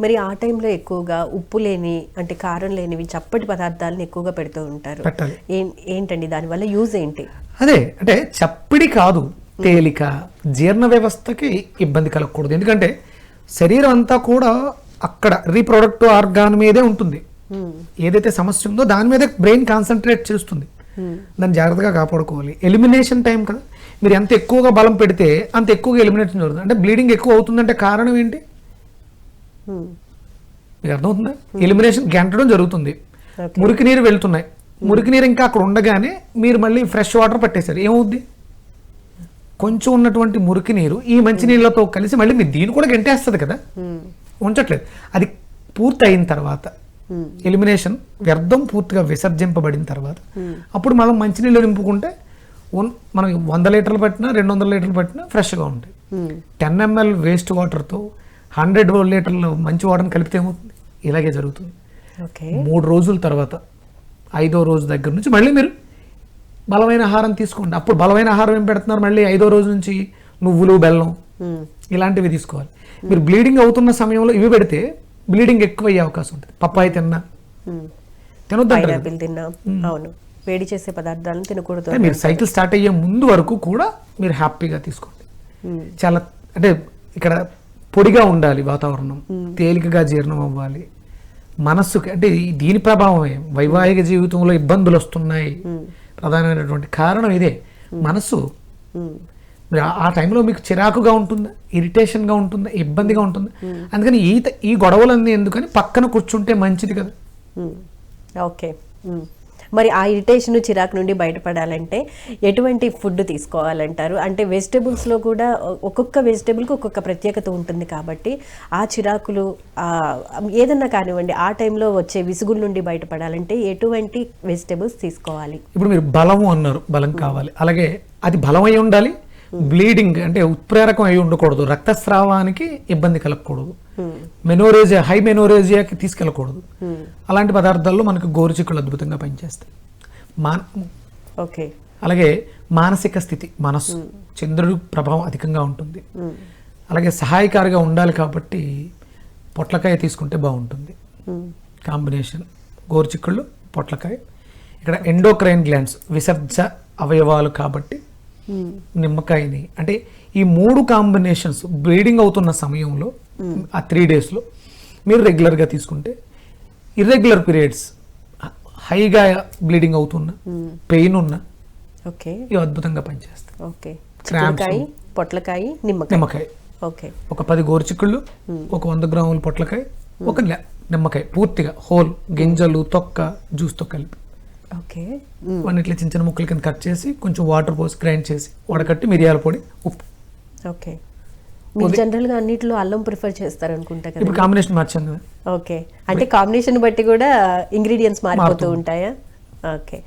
మరి ఆ టైంలో ఎక్కువగా ఉప్పు లేని అంటే కారం లేనివి చప్పటి పదార్థాలను ఎక్కువగా పెడుతూ ఉంటారు. ఏంటండి దానివల్ల యూజ్ ఏంటి? అదే అంటే చప్పిడి కాదు తేలిక జీర్ణ వ్యవస్థకి ఇబ్బంది కలగకూడదు. ఎందుకంటే శరీరం అంతా కూడా అక్కడ రీప్రొడక్టివ్ ఆర్గాన్ మీదే ఉంటుంది. ఏదైతే సమస్య ఉందో దాని మీదే బ్రెయిన్ కాన్సన్ట్రేట్ చేస్తుంది. దాన్ని జాగ్రత్తగా కాపాడుకోవాలి. ఎలిమినేషన్ టైం కదా. మీరు ఎంత ఎక్కువగా బలం పెడితే అంత ఎక్కువగా ఎలిమినేషన్ జరుగుతుంది. అంటే బ్లీడింగ్ ఎక్కువ అవుతుందంటే కారణం ఏంటి? Hmm. మీకు అర్థమవుతుందా? ఎలిమినేషన్ గెంటడం జరుగుతుంది. మురికి నీరు వెళ్తున్నాయి. మురికి నీరు ఇంకా అక్కడ ఉండగానే మీరు మళ్ళీ ఫ్రెష్ వాటర్ పట్టేశారు. ఏమవుద్ది? కొంచెం ఉన్నటువంటి మురికి నీరు ఈ మంచి నీళ్ళతో కలిసి మళ్ళీ మీరు దీన్ని కూడా గంటేస్తుంది కదా? Hmm. ఉంచట్లేదు. అది పూర్తి అయిన తర్వాత ఎలిమినేషన్ వ్యర్థం పూర్తిగా విసర్జింపబడిన తర్వాత అప్పుడు మనం మంచినీళ్ళు నింపుకుంటే మనం వంద లీటర్లు పట్టినా రెండు వందల లీటర్లు పట్టినా ఫ్రెష్గా ఉంటాయి. Hmm. టెన్ ఎంఎల్ వేస్ట్ వాటర్తో హండ్రెడ్ లీటర్లు మంచి వాటర్ని కలిపితే ఏమవుతుంది ఇలాగే జరుగుతుంది. ఓకే. మూడు రోజుల తర్వాత ఐదో రోజు దగ్గర నుంచి మళ్ళీ మీరు బలమైన ఆహారం తీసుకోండి. అప్పుడు బలమైన ఆహారం ఏం పెడుతున్నారు? మళ్ళీ ఐదో రోజు నుంచి నువ్వులు బెల్లం. ఇలాంటివి తీసుకోవాలి. మీరు బ్లీడింగ్ అవుతున్న సమయంలో ఇవి పెడితే బ్లీడింగ్ ఎక్కువ అయ్యే అవకాశం ఉంటుంది. పప్పాయి తిన్నా. తినొద్దు తిన్నా. అవును. వేడి చేసే పదార్థాలను తినకూడదు మీరు సైకిల్ స్టార్ట్ అయ్యే ముందు వరకు కూడా మీరు హ్యాపీగా తీసుకోండి. చాలా అంటే ఇక్కడ పొడిగా ఉండాలి వాతావరణం తేలికగా జీర్ణం అవ్వాలి. మనస్సుకి అంటే దీని ప్రభావమే. వైవాహిక జీవితంలో ఇబ్బందులు వస్తున్నాయి. ప్రధానమైనటువంటి కారణం ఇదే. మనస్సు. ఆ- టైంలో మీకు చిరాకుగా ఉంటుందా? ఇరిటేషన్గా ఉంటుందా? ఇబ్బందిగా ఉంటుందా? అందుకని ఈ ఈ గొడవలన్నీ ఎందుకని పక్కన కూర్చుంటే మంచిది కదా. ఓకే. మరి ఆ ఇరిటేషన్ చిరాకు నుండి బయటపడాలంటే ఎటువంటి ఫుడ్ తీసుకోవాలంటారు? అంటే వెజిటేబుల్స్లో కూడా ఒక్కొక్క వెజిటేబుల్కి ఒక్కొక్క ప్రత్యేకత ఉంటుంది కాబట్టి ఆ చిరాకులు ఏదన్నా కానివ్వండి ఆ టైంలో వచ్చే విసుగుల నుండి బయటపడాలంటే ఎటువంటి వెజిటేబుల్స్ తీసుకోవాలి? ఇప్పుడు మీరు బలము అన్నారు బలం కావాలి. అలాగే అది బలం అయి ఉండాలి బ్లీడింగ్ అంటే ఉత్ప్రేరకం అయి ఉండకూడదు. రక్తస్రావానికి ఇబ్బంది కలగకూడదు. మెనోరేజియా హై మెనోరేజియాకి తీసుకెళ్ళకూడదు. అలాంటి పదార్థాల్లో మనకు గోరుచిక్కులు అద్భుతంగా పనిచేస్తాయి. మా ఓకే. అలాగే మానసిక స్థితి మనస్సు చంద్రుడి ప్రభావం అధికంగా ఉంటుంది. అలాగే సహాయకారిగా ఉండాలి కాబట్టి పొట్లకాయ తీసుకుంటే బాగుంటుంది. కాంబినేషన్ గోరుచిక్కుళ్ళు పొట్లకాయ. ఇక్కడ ఎండోక్రైన్ గ్లాండ్స్ విసర్జ అవయవాలు కాబట్టి. నిమ్మకాయని. అంటే ఈ మూడు కాంబినేషన్స్ బ్లీడింగ్ అవుతున్న సమయంలో ఆ త్రీ డేస్లో మీరు రెగ్యులర్గా తీసుకుంటే ఇర్రెగ్యులర్ పీరియడ్స్ హైగా బ్లీడింగ్ అవుతున్న పెయిన్ ఉన్న ఓకే. ఇవి అద్భుతంగా పనిచేస్తాయి. ఓకే. చిక్కుడుకాయ పొట్లకాయ నిమ్మకాయ. నిమ్మకాయ. ఓకే. ఒక పది గోరుచిక్కుళ్ళు ఒక వంద గ్రాముల పొట్లకాయ ఒక నిమ్మకాయ. పూర్తిగా హోల్ గింజలు తొక్క జ్యూస్తో కలిపి. ఓకే. వాటిని ఇట్లా చిన్న చిన్న ముక్కల కింద కట్ చేసి కొంచెం వాటర్ పోసి గ్రైండ్ చేసి వడకట్టి మిరియాల పొడి ఉప్పు. ఓకే. మీరు జనరల్గా అన్నిట్లో అల్లం ప్రిఫర్ చేస్తారు అనుకుంటా కదా ఇప్పుడు కాంబినేషన్ మార్చాం కదా. ఓకే. అంటే కాంబినేషన్ బట్టి కూడా ఇంగ్రీడియంట్స్ మారిపోతూ ఉంటాయా? ఓకే.